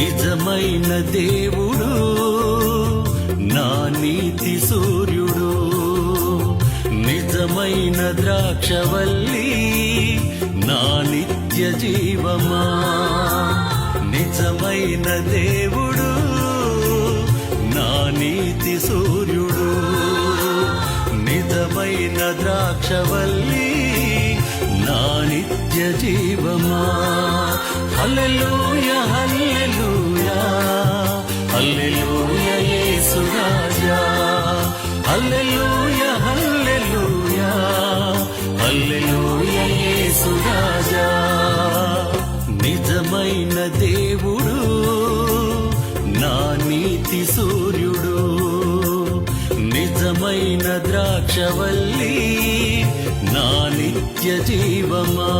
నిజమైన దేవుడు నా నీతి సూర్యుడు. నిజమైన ద్రాక్షవల్లి నా నిత్య జీవమా. నిజమైన దేవుడు నా నీతి సూర్యుడు. నిజమైన ద్రాక్షవల్లి నా నిత్య జీవమా. హల్లెలూయా. హల్లెలూయా హల్లెలూయా హల్లెలూయా యేసు రాజా. నిజమైన దేవుడు నా నీతి సూర్యుడు. నిజమైన ద్రాక్షవల్లి నా నిత్య జీవమా.